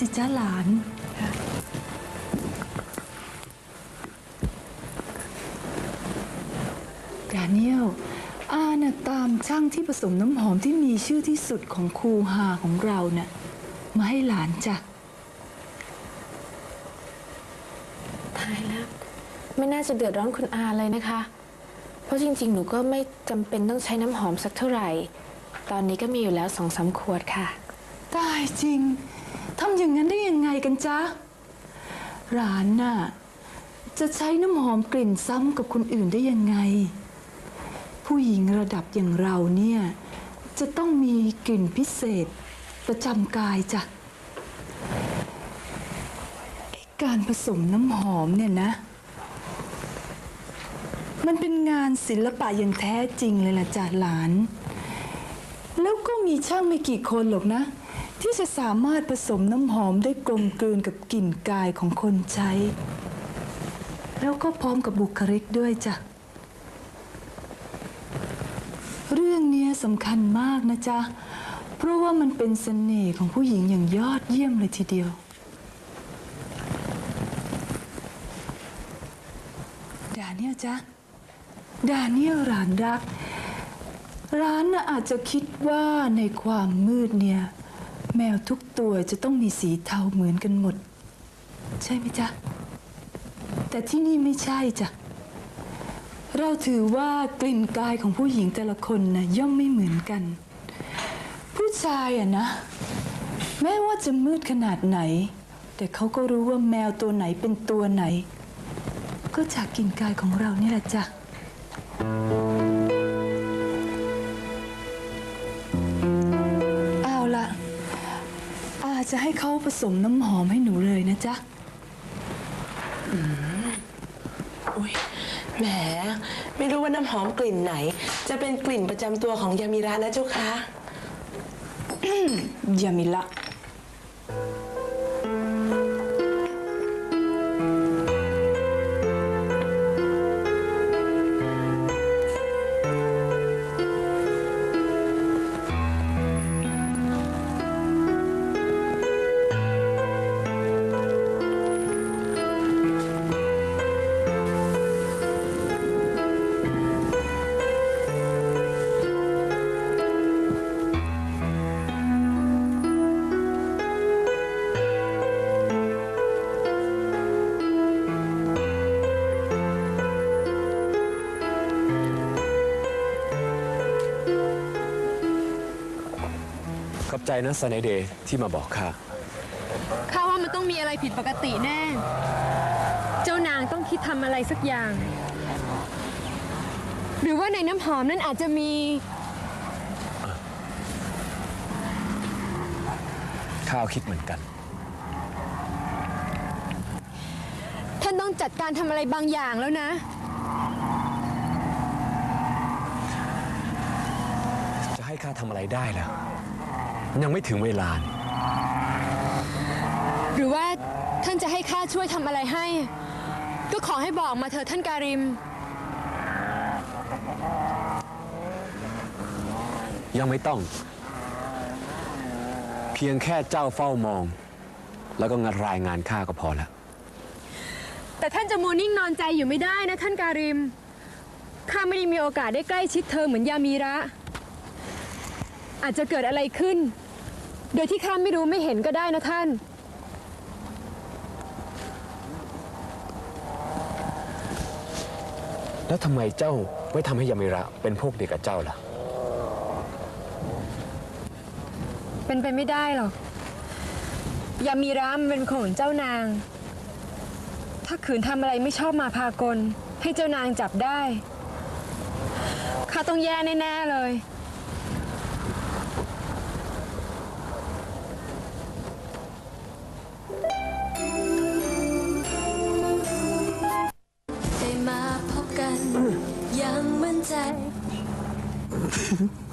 สิจ้าหลาน ดาเนียล อาน่ะตามช่างที่ผสมน้ำหอมที่มีชื่อที่สุดของคูฮาของเราน่ะมาให้หลานจ้ะ ตายแล้ว ไม่น่าจะเดือดร้อนคุณอาเลยนะคะ เพราะจริง ๆ หนูก็ไม่จำเป็นต้องใช้น้ำหอมสักเท่าไหร่ ตอนนี้ก็มีอยู่แล้วสองสามขวดค่ะ ตายจริง ทำอย่างนั้นได้ยังไงกันจ๊ะ ร้านน่ะ จะใช้น้ำหอมกลิ่นซ้ำกับคนอื่นได้ยังไง ผู้หญิงระดับอย่างเราเนี่ย จะต้องมีกลิ่นพิเศษประจำกายจ้ะ การผสมน้ำหอมเนี่ยนะ มันเป็นงานศิลปะอย่างแท้จริงเลยล่ะจ้ะหลาน แล้วก็มีช่างไม่กี่คนหรอกนะ ที่จะสามารถผสมน้ำหอมได้กลมกลืนกับกลิ่นกายของคนใช้ แล้วก็พร้อมกับบุคลิกด้วยจ้ะ เรื่องเนี้ยสำคัญมากนะจ๊ะ เพราะว่ามันเป็นเสน่ห์ของผู้หญิงอย่างยอดเยี่ยมเลยทีเดียวดาเนียลจ๊ะดาเนียลหลานรัก ร้านน่ะอาจจะคิดว่าในความมืดเนี่ย แมวทุกตัวจะต้องมีสีเทาเหมือนกันหมด ใช่ไหมจ๊ะ แต่ที่นี่ไม่ใช่จ้ะ เราถือว่ากลิ่นกายของผู้หญิงแต่ละคนนะย่อมไม่เหมือนกัน ผู้ชายอะนะ แม้ว่าจะมืดขนาดไหน แต่เขาก็รู้ว่าแมวตัวไหนเป็นตัวไหน ก็จากกลิ่นกายของเรานี่แหละจ้ะ จะให้เขาผสมน้ำหอมให้หนูเลยนะจ๊ะ อุ๊ยแหม ไม่รู้ว่าน้ำหอมกลิ่นไหน จะเป็นกลิ่นประจำตัวของยามิระนะเจ้าคะ ยามิละ ขอบใจนะสไนเดย์ที่มาบอกข้าข้าว่ามันต้องมีอะไรผิดปกติแน่ เจ้านางต้องคิดทำอะไรสักอย่าง หรือว่าในน้ำหอมนั้นอาจจะมี ข้าวคิดเหมือนกัน ท่านต้องจัดการทำอะไรบางอย่างแล้วนะ จะให้ข้าทำอะไรได้ล่ะมัน ยังไม่ถึงเวลานี่หรือว่าท่านจะให้ข้าช่วยทำอะไรให้ ก็ขอให้บอกมาเถอะท่านการิม ยังไม่ต้อง เพียงแค่เจ้าเฝ้ามอง แล้วก็งัดรายงานข้าก็พอแล้ว แต่ท่านจะมัวนิ่งนอนใจอยู่ไม่ได้นะท่านการิม ข้าไม่ได้มีโอกาสได้ใกล้ชิดเธอเหมือนยามีระ อาจจะเกิดอะไรขึ้น โดยที่ข้าไม่รู้ไม่เห็นก็ได้นะท่าน แล้วทำไมเจ้าไม่ทำให้ยามิระเป็นพวกเดียวกับเจ้าล่ะ เป็นไปไม่ได้หรอก ยามีรามนเป็นของเจ้านาง ถ้าขืนทำอะไรไม่ชอบมาพากล ให้เจ้านางจับได้ ข้าต้องแย่แน่ ๆ เลย Mm-hmm.